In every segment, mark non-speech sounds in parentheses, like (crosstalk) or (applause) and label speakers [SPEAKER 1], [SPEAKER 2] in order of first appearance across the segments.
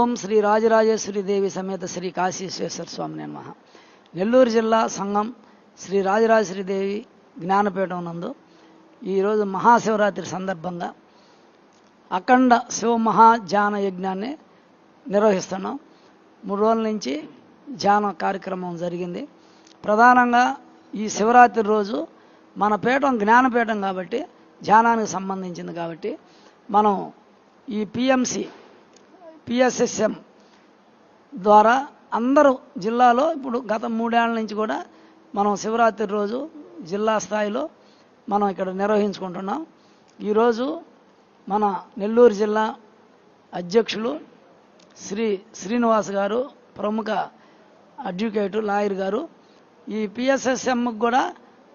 [SPEAKER 1] ఓం శ్రీ రాజరాజేశ్వరి దేవి సమేత శ్రీ కాశీశ్వేశ్వర స్వామి నమ. నెల్లూరు జిల్లా సంఘం శ్రీ రాజరాజేశ్వరి దేవి జ్ఞానపీఠం నందు ఈరోజు మహాశివరాత్రి సందర్భంగా అఖండ శివ మహాధ్యాన యజ్ఞాన్ని నిర్వహిస్తున్నాం. మూడు రోజుల నుంచి ధ్యాన కార్యక్రమం జరిగింది. ప్రధానంగా ఈ శివరాత్రి రోజు మన పీఠం జ్ఞానపీఠం కాబట్టి ధ్యానానికి సంబంధించింది కాబట్టి మనం ఈ పిఎంసి పిఎస్ఎస్ఎం ద్వారా అందరూ జిల్లాలో ఇప్పుడు గత మూడేళ్ళ నుంచి కూడా మనం శివరాత్రి రోజు జిల్లా స్థాయిలో మనం ఇక్కడ నిర్వహించుకుంటున్నాం. ఈరోజు మన నెల్లూరు జిల్లా అధ్యక్షులు శ్రీ శ్రీనివాస్ గారు ప్రముఖ అడ్వకేటు లాయర్ గారు. ఈ పిఎస్ఎస్ఎంకి కూడా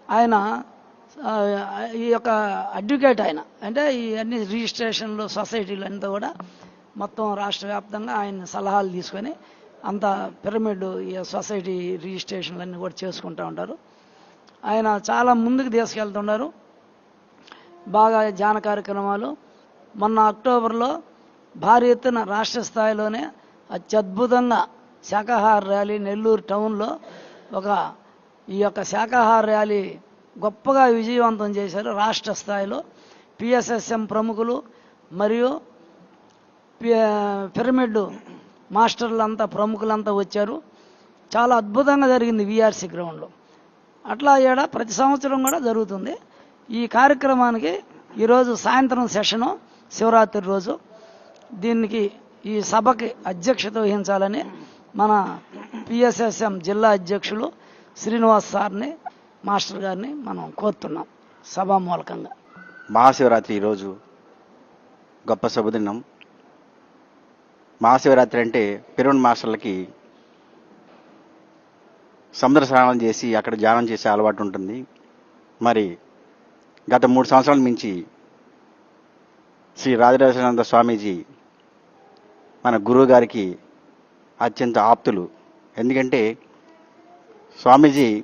[SPEAKER 1] ఆయన ఈ యొక్క అడ్వకేట్ ఆయన. అంటే ఈ అన్ని రిజిస్ట్రేషన్లు సొసైటీలు అంతా కూడా మొత్తం రాష్ట్ర వ్యాప్తంగా ఆయన సలహాలు తీసుకొని అంత పిరమిడ్ ఈ సొసైటీ రిజిస్ట్రేషన్లు అన్నీ కూడా చేసుకుంటూ ఉంటారు. ఆయన చాలా ముందుకు తీసుకెళ్తున్నారు బాగా ధ్యాన కార్యక్రమాలు. మొన్న అక్టోబర్లో భారీ ఎత్తున రాష్ట్ర స్థాయిలోనే అత్యద్భుతంగా శాకాహార ర్యాలీ నెల్లూరు టౌన్లో ఒక ఈ యొక్క శాకాహార ర్యాలీ గొప్పగా విజయవంతం చేశారు రాష్ట్ర స్థాయిలో. పిఎస్ఎస్ఎం ప్రముఖులు మరియు పిరమిడ్ మాస్టర్లంతా ప్రముఖులంతా వచ్చారు. చాలా అద్భుతంగా జరిగింది విఆర్సి గ్రౌండ్లో అట్లా ఏడ ప్రతి సంవత్సరం కూడా జరుగుతుంది. ఈ కార్యక్రమానికి ఈరోజు సాయంత్రం సెషను శివరాత్రి రోజు. దీనికి ఈ సభకి అధ్యక్షత వహించాలని మన పిఎస్ఎస్ఎం జిల్లా అధ్యక్షులు శ్రీనివాస్ సార్ని మాస్టర్ గారిని మనం కోరుతున్నాం సభా మూలకంగా
[SPEAKER 2] మహాశివరాత్రి ఈరోజు గొప్ప శుభదినం. మహాశివరాత్రి అంటే పిరమిడ్ మాస్టర్లకి సముద్ర స్నానం చేసి అక్కడ ధ్యానం చేసే అలవాటు ఉంటుంది. మరి గత మూడు సంవత్సరాల మించి శ్రీ రాజరాజానంద స్వామీజీ మన గురువు గారికి అత్యంత ఆప్తులు. ఎందుకంటే స్వామీజీ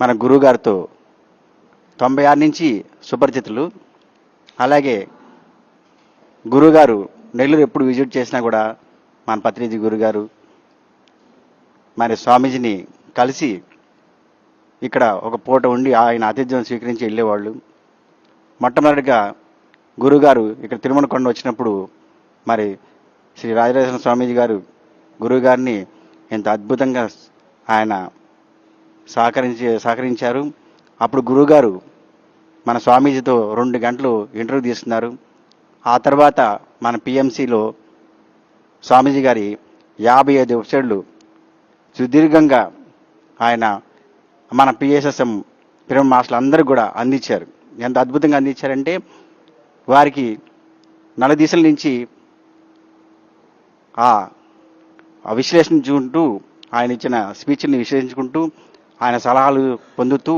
[SPEAKER 2] మన గురువుగారితో తొంభై ఆరు నుంచి సుపరిచితులు. అలాగే గురుగారు నెల్లూరు ఎప్పుడు విజిట్ చేసినా కూడా మన పత్రిజీ గురుగారు మరి స్వామీజీని కలిసి ఇక్కడ ఒక పూట ఉండి ఆయన ఆతిథ్యం స్వీకరించి వెళ్ళేవాళ్ళు. మొట్టమొదటిగా గురుగారు ఇక్కడ తిరుమల కొండ వచ్చినప్పుడు మరి శ్రీ రాజరాజేశ్వర స్వామీజీ గారు గురువుగారిని ఎంత అద్భుతంగా ఆయన సహకరించి సహకరించారు. అప్పుడు గురువుగారు మన స్వామీజీతో రెండు గంటలు ఇంటర్వ్యూ తీసుకున్నారు ఆ తర్వాత మన పిఎంసిలో స్వామీజీ గారి యాభై ఐదు ఎపిసోడ్లు సుదీర్ఘంగా ఆయన మన పిఎస్ఎస్ఎం పిరమిడ్ మాస్టర్లు అందరూ కూడా అందించారు. ఎంత అద్భుతంగా అందించారంటే వారికి నలదీశల నుంచి ఆ ఆ విశ్లేషించుకుంటూ ఆయన ఇచ్చిన స్పీచ్ని విశ్లేషించుకుంటూ ఆయన సలహాలు పొందుతూ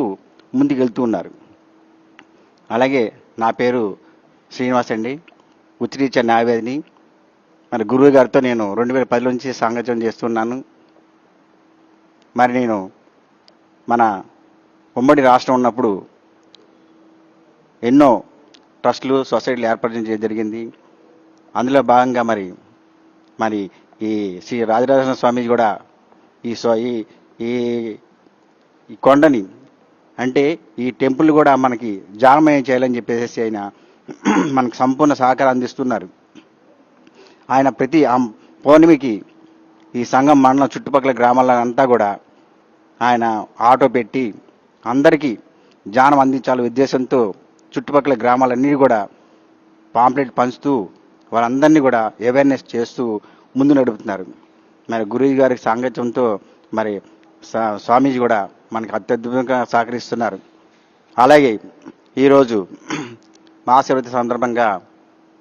[SPEAKER 2] ముందుకెళ్తూ ఉన్నారు. అలాగే నా పేరు శ్రీనివాస్ అండి ఉచిత న్యాయవేదిని మరి గురువు గారితో నేను రెండు వేల పది నుంచి సాంగత్యం చేస్తున్నాను. మరి నేను మన ఉమ్మడి రాష్ట్రం ఉన్నప్పుడు ఎన్నో ట్రస్టులు సొసైటీలు ఏర్పడడం జరిగింది. అందులో భాగంగా మరి మరి ఈ శ్రీ రాజరాజేశ్వర స్వామి కూడా ఈ సో ఈ ఈ కొండని అంటే ఈ టెంపుల్ కూడా మనకి జానమయం చేయాలని చెప్పేసి ఆయన (clears throat) మనకు సంపూర్ణ సహకారం అందిస్తున్నారు. ఆయన ప్రతి పౌర్ణమికి ఈ సంఘం మండలం చుట్టుపక్కల గ్రామాల అంతా కూడా ఆయన ఆటో పెట్టి అందరికీ జ్ఞానం అందించాలి ఉద్దేశంతో చుట్టుపక్కల గ్రామాలన్నీ కూడా పాంప్లెట్ పంచుతూ వాళ్ళందరినీ కూడా అవేర్నెస్ చేస్తూ ముందు నడుపుతున్నారు. మరి గురువు గారి సాంగత్యంతో మరి స్వామీజీ కూడా మనకి అత్యద్భుతంగా సహకరిస్తున్నారు. అలాగే ఈరోజు మహాశివరాత్రి సందర్భంగా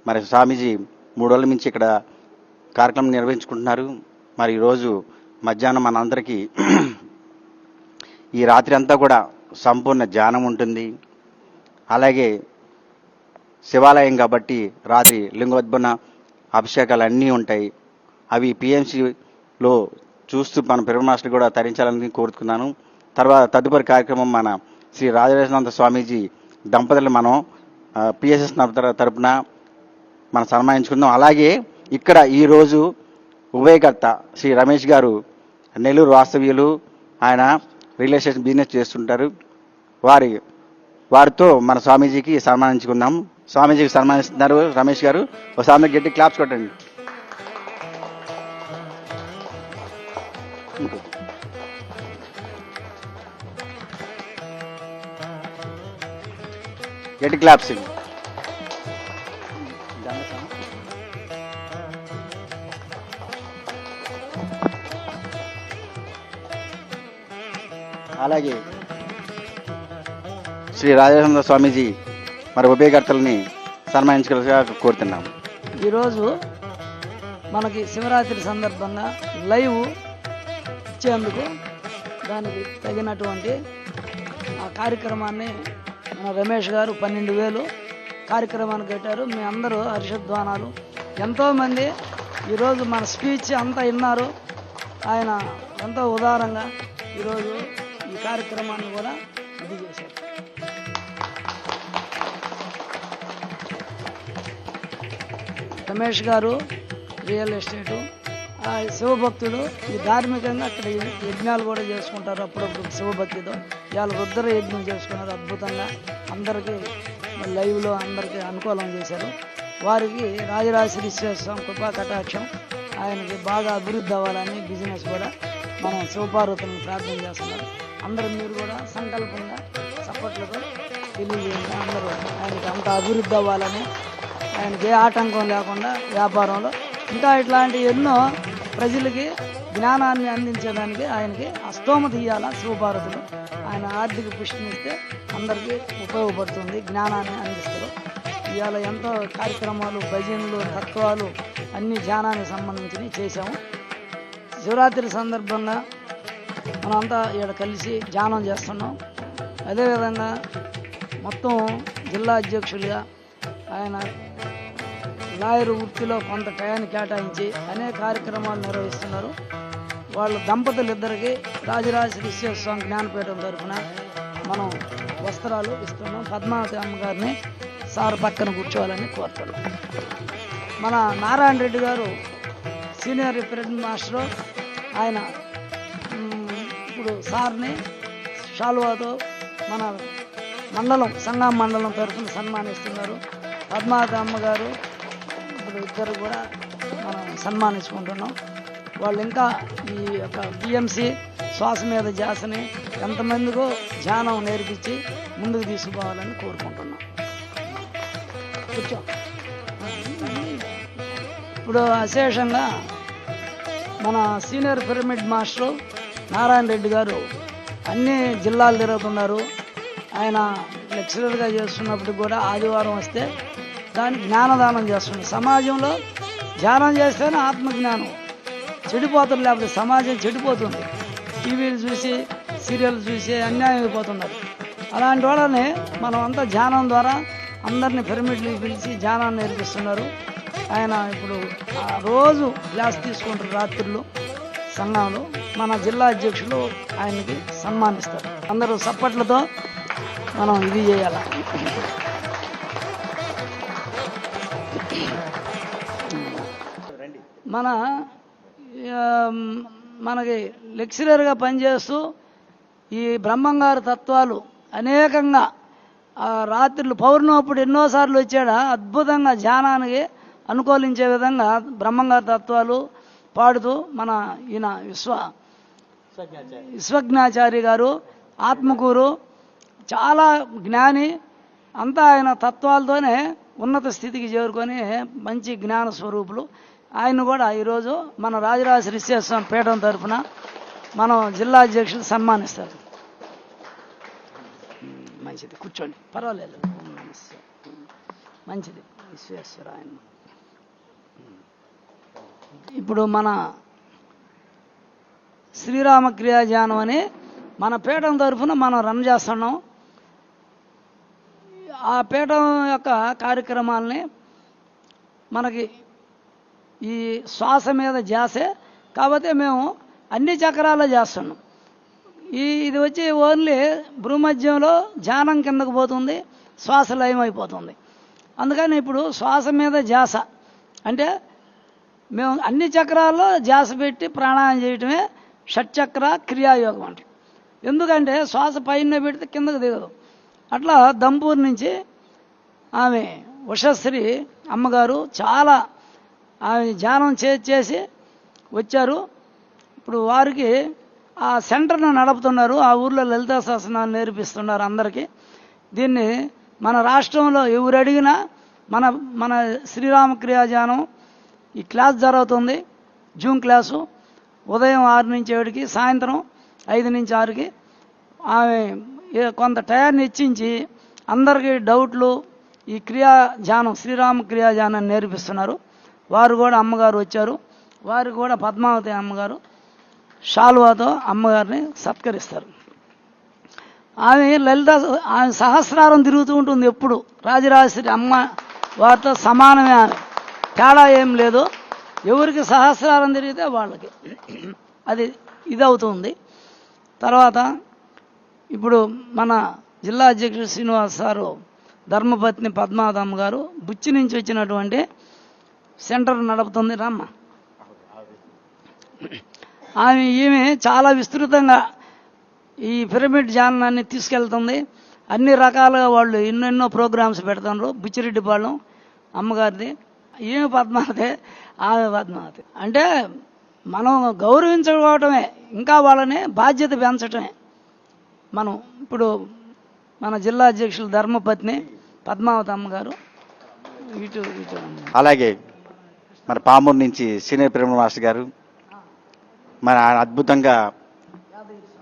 [SPEAKER 2] మరి స్వామీజీ మూడు రోజుల నుంచి ఇక్కడ కార్యక్రమం నిర్వహించుకుంటున్నారు. మరి ఈరోజు మధ్యాహ్నం మనందరికీ ఈ రాత్రి అంతా కూడా సంపూర్ణ ధ్యానం ఉంటుంది. అలాగే శివాలయం కాబట్టి రాత్రి లింగోద్భన అభిషేకాలు అన్నీ ఉంటాయి. అవి పిఎంసిలో చూస్తూ మన పెరుమాస్టర్ కూడా తరించాలని కోరుతున్నాను. తర్వాత తదుపరి కార్యక్రమం మన శ్రీ రాజరాజనంద స్వామీజీ దంపతులు మనం పిఎస్ఎస్ తరపున మనం సన్మానించుకుందాం. అలాగే ఇక్కడ ఈరోజు ఉభయకర్త శ్రీ రమేష్ గారు నెల్లూరు వాస్తవ్యులు ఆయన రియల్ ఎస్టేట్ బిజినెస్ చేస్తుంటారు. వారి వారితో మన స్వామీజీకి సన్మానించుకుందాం. స్వామీజీకి సన్మానిస్తున్నారు రమేష్ గారు. ఒక స్వామి గట్టి క్లాప్స్ కొట్టండి. గట్టి క్లాప్స్ అలాగే శ్రీ రాజేంద్ర స్వామీజీ మరి ఉభయకర్తలని సన్మానించగలగా కోరుతున్నాం
[SPEAKER 1] ఈరోజు మనకి శివరాత్రి సందర్భంగా లైవ్ ఇచ్చేందుకు దానికి తగినటువంటి ఆ కార్యక్రమాన్ని రమేష్ గారు పన్నెండు వేలు కార్యక్రమాన్ని కట్టారు. మీ అందరూ హర్షధ్వానాలు. ఎంతోమంది ఈరోజు మన స్పీచ్ అంతా విన్నారు. ఆయన ఎంతో ఉదారంగా ఈరోజు ఈ కార్యక్రమాన్ని కూడా ఇది చేశారు. రమేష్ గారు రియల్ ఎస్టేటు ఆ శివభక్తుడు ఈ ధార్మికంగా అక్కడ యజ్ఞాలు కూడా చేసుకుంటారు. అప్పుడప్పుడు శివభక్తితో ఇవాళ రుద్ర యజ్ఞం చేసుకున్నారు అద్భుతంగా. అందరికీ లైవ్లో అందరికీ అనుకూలం చేశారు. వారికి రాజరాజ స్వామి కృపా కటాక్షం. ఆయనకి బాగా అభివృద్ధి అవ్వాలని బిజినెస్ కూడా మనం శివపార్వతులను ప్రార్థన చేస్తున్నారు అందరూ మీరు కూడా సంకల్పంగా సపోర్ట్లతో తెలియజేయండి. అందరూ ఆయనకి అంత అభివృద్ధి అవ్వాలని ఆయనకి ఏ ఆటంకం లేకుండా వ్యాపారంలో ఇంకా ఇట్లాంటి ఎన్నో ప్రజలకి జ్ఞానాన్ని అందించడానికి ఆయనకి అస్తోమత ఇవ్వాల శివభారతులు ఆయన ఆర్థిక పుష్టినిస్తే అందరికీ ఉపయోగపడుతుంది జ్ఞానాన్ని అందిస్తారు. ఇవాళ ఎంతో కార్యక్రమాలు భజనలు తత్వాలు అన్ని ధ్యానానికి సంబంధించినవి చేశాము. శివరాత్రి సందర్భంగా మనంతా ఇక్కడ కలిసి ధ్యానం చేస్తున్నాం. అదేవిధంగా మొత్తం జిల్లా అధ్యక్షులుగా ఆయన లాయర్ వృత్తిలో కొంత టయాన్ని కేటాయించి అనేక కార్యక్రమాలు నిర్వహిస్తున్నారు. వాళ్ళ దంపతులు ఇద్దరికీ రాజరాజ స్వామి జ్ఞానపీఠం తరఫున మనం వస్త్రాలు ఇస్తున్నాం. పద్మావతి అమ్మగారిని సార్ పక్కన కూర్చోవాలని కోరుతున్నాం. మన నారాయణ రెడ్డి గారు సీనియర్ రిప్రజెంట్ మాస్టర్. ఆయన ఇప్పుడు సార్ని షాల్వాతో మన మండలం సంఘం మండలం తరఫున సన్మానిస్తున్నారు. పద్మావతి అమ్మగారు ఇప్పుడు ఇద్దరు కూడా మనం సన్మానించుకుంటున్నాం. వాళ్ళు ఇంకా ఈ యొక్క బిఎంసి శ్వాస మీద జాసని ఎంతమందికో ధ్యానం నేర్పించి ముందుకు తీసుకుపోవాలని కోరుకుంటున్నాం. కూర్చో. ఇప్పుడు అశేషంగా మన senior pyramid master Narayana Reddy garu అన్ని జిల్లాలు తిరుగుతున్నారు. ఆయన లెక్చరర్గా చేస్తున్నప్పుడు కూడా ఆదివారం వస్తే దాన్ని జ్ఞానదానం చేస్తుంది. సమాజంలో ధ్యానం చేస్తేనే ఆత్మజ్ఞానం. చెడిపోతుంది లేకపోతే సమాజం చెడిపోతుంది. టీవీలు చూసి సీరియల్ చూసి అన్యాయం అయిపోతున్నారు. అలాంటి వాళ్ళని మనం అంతా ధ్యానం ద్వారా అందరినీ పిరమిడ్లు పిలిచి ధ్యానాన్ని నేర్పిస్తున్నారు. ఆయన ఇప్పుడు రోజు గ్లాస్ తీసుకుంటారు రాత్రులు సంఘంలో. మన జిల్లా అధ్యక్షులు ఆయనకి సన్మానిస్తారు. అందరూ సప్పట్లతో మనం ఇది చేయాలి? మన మనకి లెక్చరర్గా పనిచేస్తూ ఈ బ్రహ్మంగారు తత్వాలు అనేకంగా రాత్రులు పౌర్ణమప్పుడు ఎన్నోసార్లు వచ్చాడా అద్భుతంగా ధ్యానానికి అనుకూలించే విధంగా బ్రహ్మంగారు తత్వాలు పాడుతూ మన ఈయన విశ్వ విశ్వజ్ఞాచారి గారు ఆత్మకూరు చాలా జ్ఞాని అంతా ఆయన తత్వాలతోనే ఉన్నత స్థితికి చేరుకొని మంచి జ్ఞాన స్వరూపులు ఆయన కూడా ఈరోజు మన రాజరాజ శ్రీశేశ్వరం పీఠం తరఫున మనం జిల్లా అధ్యక్షులు సన్మానిస్తారు. మంచిది. కూర్చోండి. పర్వాలేదు. మంచిది. విశ్వేశ్వర ఆయన ఇప్పుడు మన శ్రీరామ క్రియాజానం అని మన పీఠం తరఫున మనం రన్ చేస్తున్నాం. ఆ పీఠం యొక్క కార్యక్రమాలని మనకి ఈ శ్వాస మీద జాసే కాకపోతే మేము అన్ని చక్రాల్లో చేస్తున్నాం. ఈ ఇది వచ్చి ఓన్లీ భూమధ్యంలో ధ్యానం కిందకు పోతుంది శ్వాస లయమైపోతుంది అయిపోతుంది. అందుకని ఇప్పుడు శ్వాస మీద జాస అంటే మేము అన్ని చక్రాల్లో జాస పెట్టి ప్రాణాయం చేయటమే షట్చక్ర క్రియాయోగం అంటే. ఎందుకంటే శ్వాస పైన పెడితే కిందకు దిగదు. అట్లా దంపూర్ నుంచి ఆమె ఉషశ్రీ అమ్మగారు చాలా ఆమె ధ్యానం చే- చేసి వచ్చారు. ఇప్పుడు వారికి ఆ సెంటర్ను నడుపుతున్నారు. ఆ ఊర్లో లలితా శాసనాన్ని నేర్పిస్తున్నారు అందరికీ. దీన్ని మన రాష్ట్రంలో ఎవరు అడిగినా మన మన శ్రీరామ క్రియాజానం ఈ క్లాస్ జరుగుతుంది. Zoom class. ఉదయం ఆరు నుంచి ఏడుకి సాయంత్రం ఐదు నుంచి ఆరుకి ఆమె కొంత టయాన్ని ఇచ్చించి అందరికీ డౌట్లు ఈ క్రియా ధ్యానం శ్రీరామ క్రియాజానం నేర్పిస్తున్నారు. వారు కూడా అమ్మగారు వచ్చారు. వారు కూడా పద్మావతి అమ్మగారు షాల్వాతో అమ్మగారిని సత్కరిస్తారు. ఆమె లలిత ఆమె సహస్రారం తిరుగుతూ ఉంటుంది ఎప్పుడు. రాజరాజశ్రీ అమ్మ వారితో సమానమే ఆమె. తేడా ఏం లేదు. ఎవరికి సహస్రారం తిరిగితే వాళ్ళకి. అది ఇది అవుతుంది తర్వాత ఇప్పుడు మన జిల్లా అధ్యక్షుడు శ్రీనివాస్ సారు ధర్మపత్ని పద్మావతమ్మ గారు బుచ్చి నుంచి వచ్చినటువంటి సెంటర్ నడుపుతుంది రమ్మ. ఆమె ఈమె చాలా విస్తృతంగా ఈ పిరమిడ్ జానాన్ని తీసుకెళ్తుంది. అన్ని రకాలుగా వాళ్ళు ఎన్నెన్నో ప్రోగ్రామ్స్ పెడుతున్నారు బుచ్చిరెడ్డిపాళెం అమ్మగారిది. ఈమె పద్మావతి ఆమె పద్మావతి. అంటే మనం గౌరవించుకోవటమే ఇంకా వాళ్ళని బాధ్యత పెంచటమే. మనం ఇప్పుడు మన జిల్లా అధ్యక్షులు ధర్మపత్ని పద్మావతి అమ్మగారు ఇటు ఇటు.
[SPEAKER 2] అలాగే. మన పామూరు నుంచి సీనియర్ ప్రేమ మాస్టర్ గారు. మన ఆయన అద్భుతంగా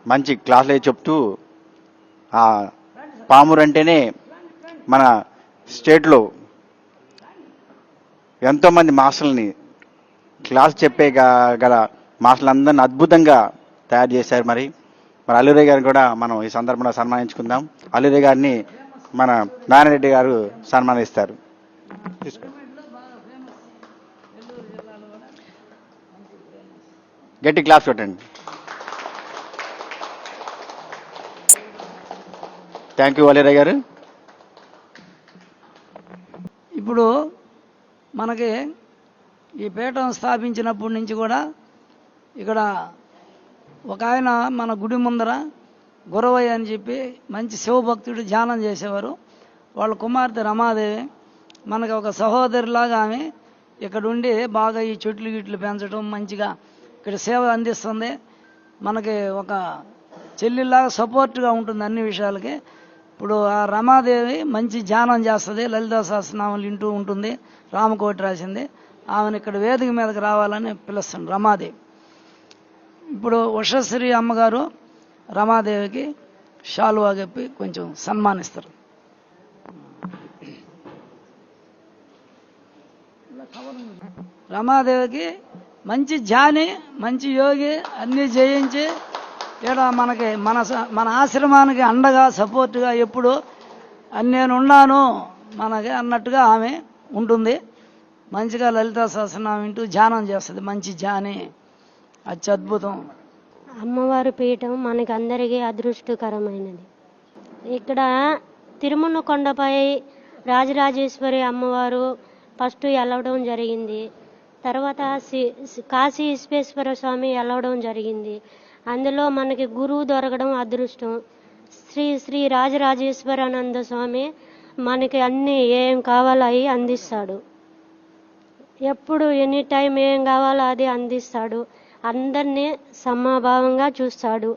[SPEAKER 2] మంచి క్లాసులు చెప్తూ ఆ పామూరు అంటేనే మన స్టేట్లో ఎంతోమంది మాస్టర్లని క్లాస్ చెప్పే గల మాస్టర్లందరినీ అద్భుతంగా తయారు చేశారు మరి. మరి అల్లురే గారిని కూడా మనం ఈ సందర్భంలో సన్మానించుకుందాం. అల్లురే గారిని మన నారాయణరెడ్డి గారు సన్మానిస్తారు. తీసుకోండి గట్టి క్లాస్ కొట్టండి. థ్యాంక్ యూ అలీరయ్య గారు.
[SPEAKER 1] ఇప్పుడు మనకి ఈ పీఠం స్థాపించినప్పటి నుంచి కూడా ఇక్కడ ఒక ఆయన మన గుడి ముందర గురవయ్య అని చెప్పి మంచి శివభక్తుడు ధ్యానం చేసేవారు. వాళ్ళ కుమార్తె రమాదేవి మనకి ఒక సహోదరిలాగా ఆమె ఇక్కడ ఉండి బాగా ఈ చెట్లు గిట్లు పెంచడం మంచిగా ఇక్కడ సేవ అందిస్తుంది. మనకి ఒక చెల్లిలాగా సపోర్ట్గా ఉంటుంది అన్ని విషయాలకి. ఇప్పుడు ఆ రమాదేవి మంచి ధ్యానం చేస్తుంది లలితా సహస్రనామాలు వింటూ ఉంటుంది రామకోటి రాసింది. ఆమెను ఇక్కడ వేదిక మీదకి రావాలని పిలుస్తాను రమాదేవి. ఇప్పుడు ఉషశ్రీ అమ్మగారు రమాదేవికి షాలువా చెప్పి కొంచెం సన్మానిస్తారు. రమాదేవికి మంచి ధ్యాని మంచి యోగి అన్నీ జయించి ఇక్కడ మనకి మన మన ఆశ్రమానికి అండగా సపోర్ట్గా ఎప్పుడు నేను ఉన్నాను మనకి అన్నట్టుగా ఆమె ఉంటుంది. మంచిగా లలితా సహస్రనామం వింటూ ధ్యానం చేస్తుంది. మంచి ధ్యాని అత్యద్భుతం
[SPEAKER 3] అమ్మవారి పీఠం మనకి అందరికీ అదృష్టకరమైనది. ఇక్కడ తిరుమల కొండపై రాజరాజేశ్వరి అమ్మవారు ఫస్ట్ వెళ్ళడం జరిగింది. తర్వాత కాశీ విశ్వేశ్వర స్వామి వెళ్ళడం జరిగింది. అందులో మనకి గురువు దొరకడం అదృష్టం. శ్రీ శ్రీ రాజరాజేశ్వరానంద స్వామి మనకి అన్ని ఏం కావాలో అవి అందిస్తాడు. ఎప్పుడు ఎనీ టైం ఏం కావాలో అది అందిస్తాడు. అందరినీ సమభావంగా చూస్తాడు.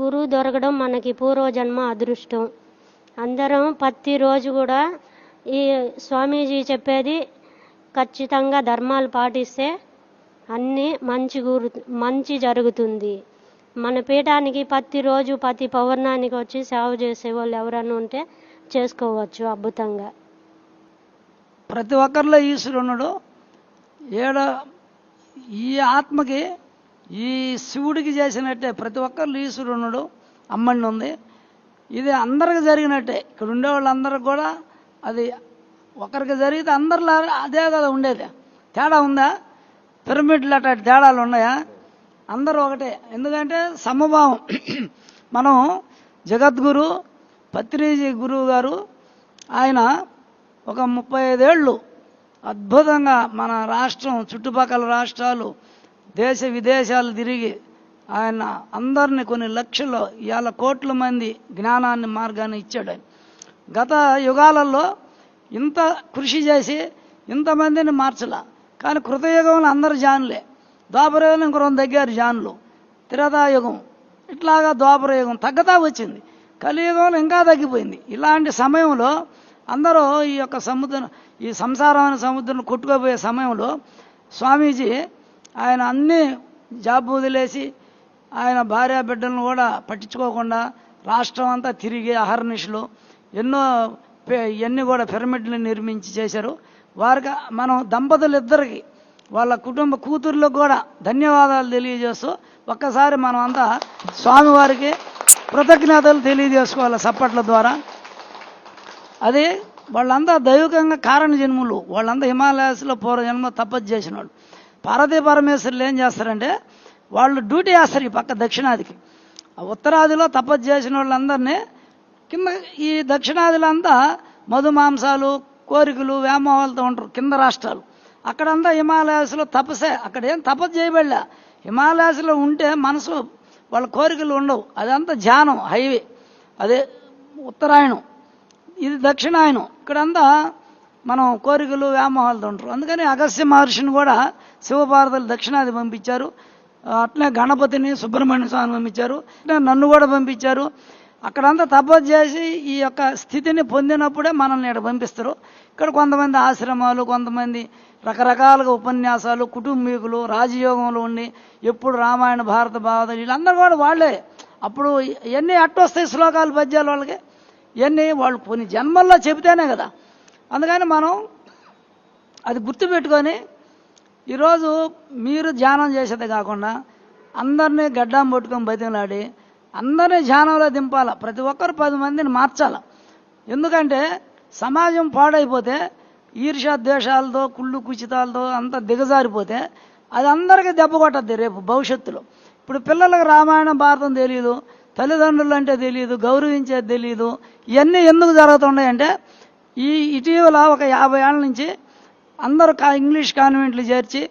[SPEAKER 3] గురువు దొరకడం మనకి పూర్వజన్మ అదృష్టం. అందరం ప్రతిరోజు కూడా ఈ స్వామీజీ చెప్పేది ఖచ్చితంగా ధర్మాలు పాటిస్తే అన్నీ మంచి గురు మంచి జరుగుతుంది. మన పీఠానికి ప్రతిరోజు ప్రతి పౌర్ణానికి వచ్చి సేవ చేసే వాళ్ళు ఎవరన్నా ఉంటే చేసుకోవచ్చు అద్భుతంగా.
[SPEAKER 1] ప్రతి ఒక్కరిలో ఈశ్వరునుడు ఉన్నాడు. ఏడ ఈ ఆత్మకి ఈ శివుడికి చేసినట్టే ప్రతి ఒక్కరిలో ఈశ్వరునుడు ఉన్నాడు. అమ్మని ఉంది. ఇది అందరికి జరిగినట్టే. ఇక్కడ ఉండే వాళ్ళందరికి కూడా అది ఒకరికి జరిగితే అందరిలో అదే కదా ఉండేది. తేడా ఉందా? పిరమిడ్లు అట్లాంటి తేడాలు ఉన్నాయా? అందరూ ఒకటే. ఎందుకంటే సమభావం. మనం జగద్గురు పత్రిజీ గురువు గారు ఆయన ఒక ముప్పై ఐదేళ్ళు అద్భుతంగా మన రాష్ట్రం చుట్టుపక్కల రాష్ట్రాలు దేశ విదేశాలు తిరిగి ఆయన అందరిని కొన్ని లక్షల్లో ఇవాళ కోట్ల మంది జ్ఞానాన్ని మార్గాన్ని ఇచ్చాడు ఆయన. గత యుగాలలో ఇంత కృషి చేసి ఇంతమందిని మార్చలా. కానీ కృతయుగంలో అందరు జానులే. ద్వాపరయుగం ఇంకో దగ్గర జానులు. త్రేతాయుగం. ఇట్లాగా ద్వాపరయుగం తగ్గతా వచ్చింది. కలియుగంలో ఇంకా తగ్గిపోయింది. ఇలాంటి సమయంలో అందరూ ఈ యొక్క సముద్రం ఈ సంసారమైన సముద్రం కొట్టుకుపోయే సమయంలో స్వామీజీ ఆయన అన్ని జాబ్ వదిలేసి ఆయన భార్య బిడ్డలను కూడా పట్టించుకోకుండా రాష్ట్రం అంతా తిరిగి అహర్నిశలు ఎన్నో ఇవన్నీ కూడా పిరమిడ్లు నిర్మించి చేశారు. వారికి మనం దంపతులు ఇద్దరికి వాళ్ళ కుటుంబ కూతుర్లకు కూడా ధన్యవాదాలు తెలియజేస్తూ ఒక్కసారి మనం అంతా స్వామివారికి కృతజ్ఞతలు తెలియజేసుకోవాలి సప్పట్ల ద్వారా. అది వాళ్ళంతా దైవికంగా కారణ జన్ములు వాళ్ళంతా హిమాలయాస్లో పూర్వజన్మ తపస్సు చేసిన వాళ్ళు పార్వతీ పరమేశ్వరులు ఏం చేస్తారంటే వాళ్ళు డ్యూటీ వేస్తారు ఈ పక్క దక్షిణాదికి. ఉత్తరాదిలో తపస్సు చేసిన వాళ్ళందరినీ కింద ఈ దక్షిణాదిలంతా మధు మాంసాలు కోరికలు వ్యామోహాలతో ఉంటారు కింద రాష్ట్రాలు. అక్కడంతా హిమాలయాస్లో తపస్సే అక్కడ ఏం తపస్సు చేయబడలే. హిమాలయాస్లో ఉంటే మనసు వాళ్ళ కోరికలు ఉండవు. అదంతా ధ్యానం హైవే. అదే ఉత్తరాయణం. ఇది దక్షిణాయనం. ఇక్కడంతా మనం కోరికలు వ్యామోహాలతో ఉంటారు. అందుకని అగస్త్య మహర్షిని కూడా శివపార్వతులు దక్షిణాది పంపించారు. అట్లే గణపతిని సుబ్రహ్మణ్య స్వామి పంపించారు. నన్ను కూడా పంపించారు. అక్కడంతా తపస్సు చేసి ఈ యొక్క స్థితిని పొందినప్పుడే మనల్ని ఇక్కడ పంపిస్తారు. ఇక్కడ కొంతమంది ఆశ్రమాలు కొంతమంది రకరకాలుగా ఉపన్యాసాలు కుటుంబీకులు రాజయోగంలో ఉండి ఎప్పుడు రామాయణ భారత భావత వీళ్ళందరూ కూడా వాళ్ళే. అప్పుడు ఎన్ని అట్టొస్తాయి శ్లోకాలు పద్యాలు వాళ్ళకి? ఇవన్నీ వాళ్ళు కొన్ని జన్మల్లో చెబితేనే కదా. అందుకని మనం అది గుర్తుపెట్టుకొని ఈరోజు మీరు ధ్యానం చేసేది కాకుండా అందరినీ గడ్డం పట్టుకొని బతిమలాడి అందరినీ ధ్యానంలో దింపాల. ప్రతి ఒక్కరు పది మందిని మార్చాల. ఎందుకంటే సమాజం పాడైపోతే ఈర్ష్యాద్వేషాలతో కుళ్ళు కుచితాలతో అంతా దిగజారిపోతే అది అందరికీ దెబ్బ కొట్టద్ది రేపు భవిష్యత్తులో. ఇప్పుడు పిల్లలకు రామాయణం భారతం తెలియదు తల్లిదండ్రులు అంటే తెలియదు గౌరవించేది తెలియదు ఇవన్నీ ఎందుకు జరుగుతున్నాయంటే ఈ ఇటీవల ఒక యాభై ఏళ్ళ నుంచి అందరూ కా ఇంగ్లీష్ కాన్వెంట్లు చేర్చి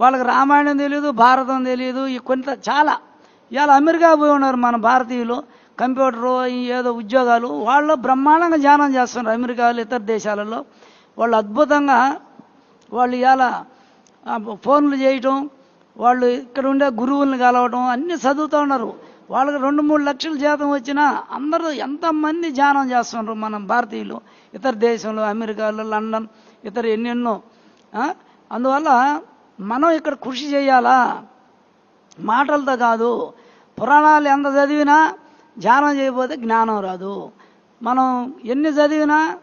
[SPEAKER 1] వాళ్ళకి రామాయణం తెలియదు భారతం తెలియదు ఈ కొంత చాలా ఇవాళ అమెరికా పోయి ఉన్నారు మన భారతీయులు కంప్యూటరు ఈ ఏదో ఉద్యోగాలు వాళ్ళు బ్రహ్మాండంగా ధ్యానం చేస్తున్నారు అమెరికాలో ఇతర దేశాలలో. వాళ్ళు అద్భుతంగా వాళ్ళు ఇవాళ ఫోన్లు చేయటం వాళ్ళు ఇక్కడ ఉండే గురువుల్ని కలవటం అన్నీ చదువుతూ ఉన్నారు. వాళ్ళకి రెండు మూడు లక్షల జీతం వచ్చినా అందరూ ఎంతమంది ధ్యానం చేస్తున్నారు మనం భారతీయులు ఇతర దేశంలో అమెరికాలో లండన్ ఇతర ఎన్నెన్నో అందువల్ల మనం ఇక్కడ కృషి చేయాలా? మాటలతో కాదు పురాణాలు ఎంత చదివినా ధ్యానం చేయకపోతే జ్ఞానం రాదు. మనం ఎన్ని చదివినా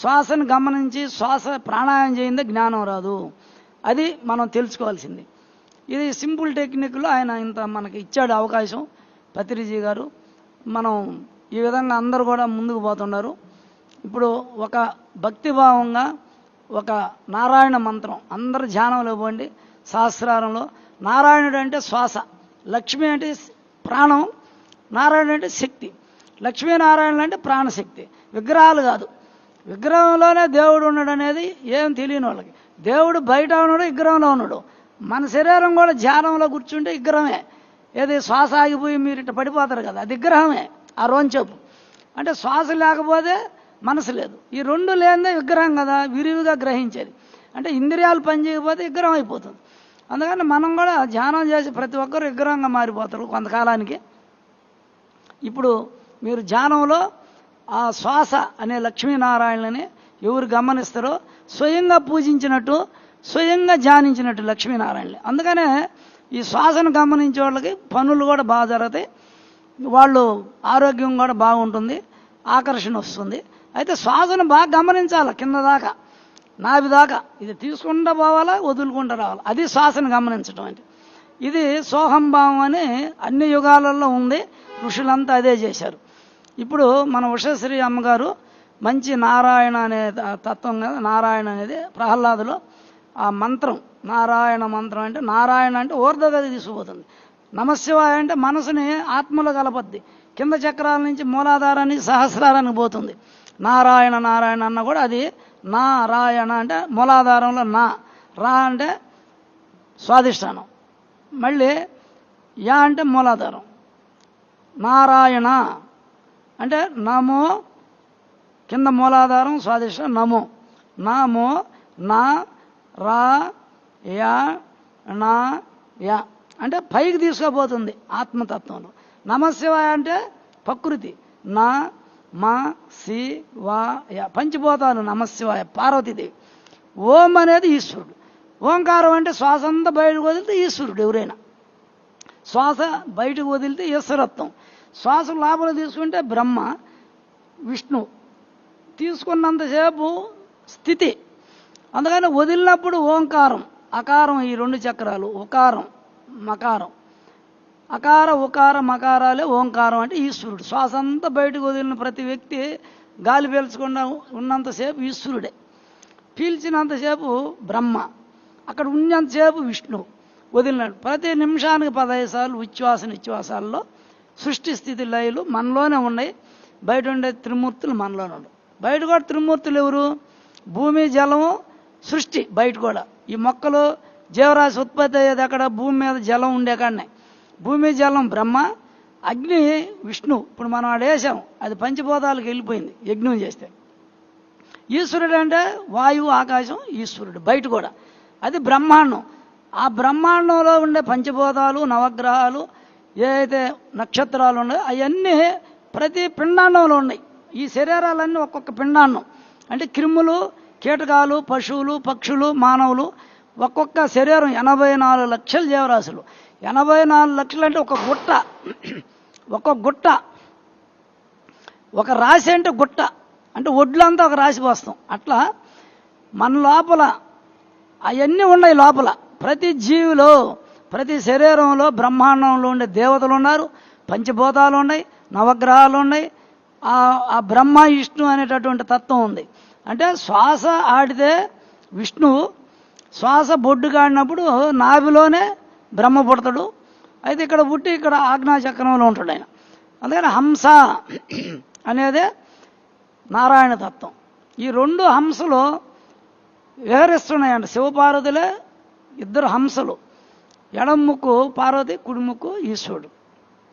[SPEAKER 1] శ్వాసను గమనించి శ్వాస ప్రాణాయామం చేయిందే జ్ఞానం రాదు. అది మనం తెలుసుకోవాల్సింది. ఇది సింపుల్ టెక్నిక్లో ఆయన ఇంత మనకి ఇచ్చాడు అవకాశం పత్రిజీ గారు. మనం ఈ విధంగా అందరూ కూడా ముందుకు పోతున్నారు. ఇప్పుడు ఒక భక్తిభావంగా ఒక నారాయణ మంత్రం అందరు ధ్యానంలో పోండి. సహస్రారంలో నారాయణుడు అంటే శ్వాస. లక్ష్మి అంటే ప్రాణం నారాయణుడు అంటే శక్తి. లక్ష్మీనారాయణులు అంటే ప్రాణశక్తి. విగ్రహాలు కాదు. విగ్రహంలోనే దేవుడు ఉన్నాడు అనేది ఏం తెలియని వాళ్ళకి. దేవుడు బయట ఉన్నాడు విగ్రహంలో ఉన్నాడు. మన శరీరం కూడా ధ్యానంలో కూర్చుంటే విగ్రహమే. ఏది శ్వాస ఆగిపోయి మీరు ఇట్ట పడిపోతారు కదా అది విగ్రహమే. ఆ రోంచెప్పు అంటే శ్వాస లేకపోతే మనసు లేదు. ఈ రెండు లేనిదే విగ్రహం కదా విరివిగా గ్రహించేది. అంటే ఇంద్రియాలు పనిచేయకపోతే విగ్రహం అయిపోతుంది. అందుకని మనం కూడా ధ్యానం చేసి ప్రతి ఒక్కరు విగ్రహంగా మారిపోతారు కొంతకాలానికి. ఇప్పుడు మీరు ధ్యానంలో ఆ శ్వాస అనే లక్ష్మీనారాయణని ఎవరు గమనిస్తారో స్వయంగా పూజించినట్టు స్వయంగా ధ్యానించినట్టు లక్ష్మీనారాయణని అందుకనే ఈ శ్వాసను గమనించే వాళ్ళకి పనులు కూడా బాగా జరుగుతాయి. వాళ్ళు ఆరోగ్యం కూడా బాగుంటుంది ఆకర్షణ వస్తుంది. అయితే శ్వాసను బాగా గమనించాలి కింద దాకా. నాభి దాకా ఇది తీసుకుంటూ పోవాలా వదులుకుంటూ రావాలి? అది శ్వాసను గమనించడం అంటే. ఇది సోహంభావం అని అన్ని యుగాలలో ఉంది ఋషులంతా అదే చేశారు. ఇప్పుడు మన ఉషశ్రీ అమ్మగారు మంచి నారాయణ అనే త- తత్వం కదా నారాయణ అనేది ప్రహ్లాదులో ఆ మంత్రం. నారాయణ మంత్రం అంటే నారాయణ అంటే ఊర్ధగతి తీసుకుపోతుంది. నమశివాయ అంటే మనసుని ఆత్మలో కలపద్ది. కింద చక్రాల నుంచి మూలాధారానికి సహస్రారానికి పోతుంది. నారాయణ నారాయణ అన్న కూడా అది నా రాయణ అంటే మూలాధారంలో నా. రా అంటే స్వాధిష్టానం. మళ్ళీ యా అంటే మూలాధారం. నారాయణ అంటే నమో కింద మూలాధారం స్వాదిష్టం నమో. నామో నా రా యా నా యా. అంటే పైకి తీసుకుపోతుంది ఆత్మతత్వంలో. నమశివాయ అంటే ప్రకృతి. నా మా శివాయ వా యా పంచిపోతాను నమశివాయ పార్వతీదేవి. ఓం అనేది ఈశ్వరుడు. ఓంకారం అంటే శ్వాస అంతా బయటకు వదిలితే ఈశ్వరుడు ఎవరైనా. శ్వాస బయటకు వదిలితే ఈశ్వరత్వం. శ్వాస లోపల తీసుకుంటే బ్రహ్మ విష్ణు. తీసుకున్నంతసేపు స్థితి. అందుకని వదిలినప్పుడు ఓంకారం అకారం ఈ రెండు చక్రాలు ఉకారం మకారం. అకార ఉకార మకారాలే ఓంకారం అంటే ఈశ్వరుడు. శ్వాస అంతా బయటకు వదిలిన ప్రతి వ్యక్తి గాలి పీల్చకుండా ఉన్నంతసేపు ఈశ్వరుడే. పీల్చినంతసేపు బ్రహ్మ. అక్కడ ఉన్నంతసేపు విష్ణు వదిలినాడు. ప్రతి నిమిషానికి పదహైదు సార్లు ఉచ్ఛ్వాస నిశ్వాసాల్లో సృష్టి స్థితి లయలు మనలోనే ఉన్నాయి. బయట ఉండే త్రిమూర్తులు మనలోనే ఉండవు బయట కూడా త్రిమూర్తులు ఎవరు? భూమి జలము సృష్టి బయట కూడా. ఈ మొక్కలు జీవరాశి ఉత్పత్తి అయ్యేది అక్కడ. భూమి మీద జలం ఉండే కాడనే. భూమి జలం బ్రహ్మ అగ్ని విష్ణు. ఇప్పుడు మనం ఆడ అది పంచభూతాలకు వెళ్ళిపోయింది యజ్ఞం చేస్తే. ఈశ్వరుడు అంటే వాయువు ఆకాశం ఈశ్వరుడు బయట కూడా. అది బ్రహ్మాండం. ఆ బ్రహ్మాండంలో ఉండే పంచభూతాలు నవగ్రహాలు ఏదైతే నక్షత్రాలు ఉన్నాయో అవన్నీ ప్రతి పిండాండంలో ఉన్నాయి. ఈ శరీరాలన్నీ ఒక్కొక్క పిండాండం. అంటే క్రిములు కీటకాలు పశువులు పక్షులు మానవులు ఒక్కొక్క శరీరం ఎనభై నాలుగు లక్షల జీవరాశులు. ఎనభై నాలుగు లక్షలు అంటే ఒక గుట్ట. ఒక గుట్ట. ఒక రాశి అంటే గుట్ట. అంటే ఒడ్లంతా ఒక రాశి పోస్తాం అట్లా మన లోపల అవన్నీ ఉన్నాయి లోపల. ప్రతి జీవిలో ప్రతి శరీరంలో బ్రహ్మాండంలో ఉండే దేవతలు ఉన్నారు పంచభూతాలు ఉన్నాయి నవగ్రహాలు ఉన్నాయి. ఆ ఆ బ్రహ్మ విష్ణు అనేటటువంటి తత్వం ఉంది. అంటే శ్వాస ఆడితే విష్ణువు శ్వాస బొడ్డు కాడినప్పుడు నాభిలోనే బ్రహ్మ పుడతాడు అయితే ఇక్కడ పుట్టి ఇక్కడ ఆజ్ఞాచక్రంలో ఉంటాడు ఆయన. అందుకని హంస అనేది నారాయణ తత్వం. ఈ రెండు హంసలు విహరిస్తున్నాయంట. శివపార్వతులే ఇద్దరు హంసలు. ఎడం ముక్కు పార్వతి కుడి ముక్కు ఈశ్వరుడు.